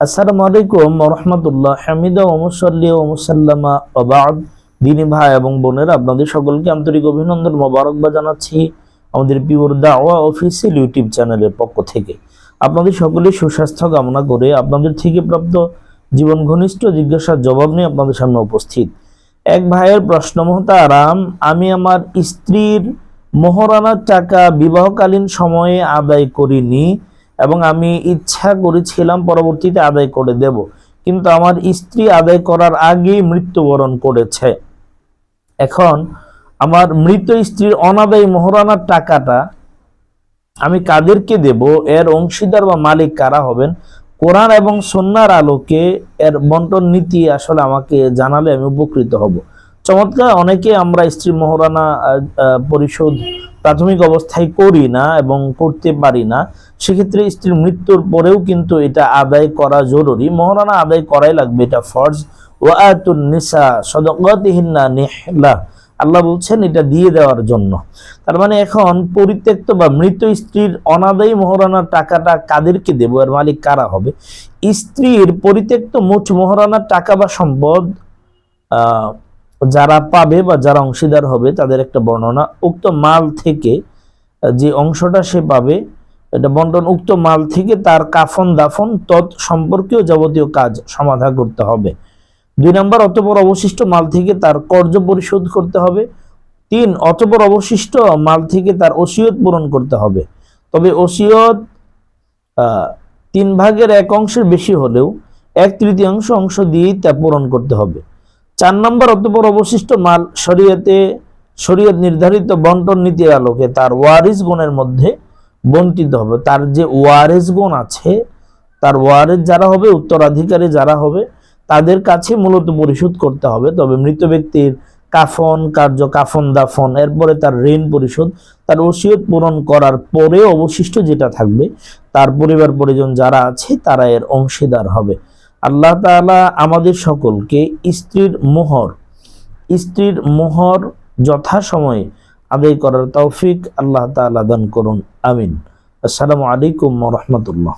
আসসালামু আলাইকুম রহমতুল্লাহ, হামিদা ওমসল্লি ওমসাল্লামা ওবাদ দিনী ভাই এবং বোনেরা, আপনাদের সকলকে আন্তরিক অভিনন্দন মোবারকবাদ জানাচ্ছি আমাদের পিওর দাওয়া অফিসিয়াল ইউটিউব চ্যানেলের পক্ষ থেকে। আপনাদের সকলের সুস্বাস্থ্য কামনা করে আপনাদের থেকে প্রাপ্ত জীবন ঘনিষ্ঠ জিজ্ঞাসার জবাব নিয়ে আপনাদের সামনে উপস্থিত। এক ভাইয়ের প্রশ্ন আরাম আমি আমার স্ত্রীর মোহরানার টাকা বিবাহকালীন সময়ে আদায় করিনি এবং আমি ইচ্ছা করেছিলাম পরবর্তীতে আদায় করে দেব। কিন্তু আমার স্ত্রী আদায় করার আগেই মৃত্যুবরণ করেছে। এখন আমার মৃত স্ত্রীর অনাদায়ী মোহরানার টাকাটা আমি কাদেরকে দেব? এর অংশীদার বা মালিক কারা হবেন? কোরআন এবং সন্ন্যার আলোকে এর বন্টন নীতি আসলে আমাকে জানালে আমি উপকৃত হব। চমৎকার, অনেকে আমরা স্ত্রী মোহরানা পরিশোধ প্রাথমিক অবস্থায় করি না এবং করতে পারি না, সেক্ষেত্রে স্ত্রীর মৃত্যুর পরেও কিন্তু এটা আদায় করা জরুরি। মোহরানা আদায় করাই লাগবে এটা ফর্জ। ওয়াতুন নিসা নিহলা। আল্লাহ বলছেন এটা দিয়ে দেওয়ার জন্য। তার মানে এখন পরিত্যক্ত বা মৃত স্ত্রীর অনাদায়ী মোহরানার টাকাটা কাদেরকে দেবো? এর মালিক কারা হবে? স্ত্রীর পরিত্যক্ত মোট মোহরানার টাকা বা সম্পদ যারা পাবে বা যারা অংশীদার হবে, তাদের একটা বর্ণনা, উক্ত মাল থেকে, যে অংশটা সে পাবে, এটা বন্টন, উক্ত মাল থেকে তার কাফন, দাফন, তৎ সম্পর্কীয় যাবতীয় কাজ সমাধা করতে হবে। দুই নম্বর, অতপর অবশিষ্ট মাল থেকে তার কর্য পরিশোধ করতে হবে। তিন, অতপর অবশিষ্ট মাল থেকে তার ওসিয়ত পূরণ করতে হবে। তবে ওসিয়ত তিন ভাগের এক অংশের বেশি হলেও এক তৃতীয়াংশ অংশ দিয়েই তা পূরণ করতে হবে। চার নম্বর অতপর অবশিষ্ট মাল শরীয়তে, শরীয়ত নির্ধারিত বন্টন নীতির আলোকে তার ওয়ারিস গুণের মধ্যে বন্টিত হবে। তার যে ওয়ারিস গুণ আছে, তার ওয়ারিস যারা হবে, উত্তরাধিকারী যারা হবে, তাদের কাছে মূলত পরিশোধ করতে হবে। তবে মৃত ব্যক্তির কাফন, কার্য কাফন, দাফন, এরপরে তার ঋণ পরিশোধ, তার ওসিয়ত পূরণ করার পরে অবশিষ্ট যেটা থাকবে, তার পরিবার পরিজন যারা আছে, তারা এর অংশীদার হবে। আল্লাহ তালা আমাদের সকলকে স্ত্রীর মোহর স্ত্রীর মোহর যথাসময়ে আদায় করার তৌফিক আল্লাহ তালা দান করুন। আমিন। আসসালামু আলাইকুম রহমতুল্লাহ।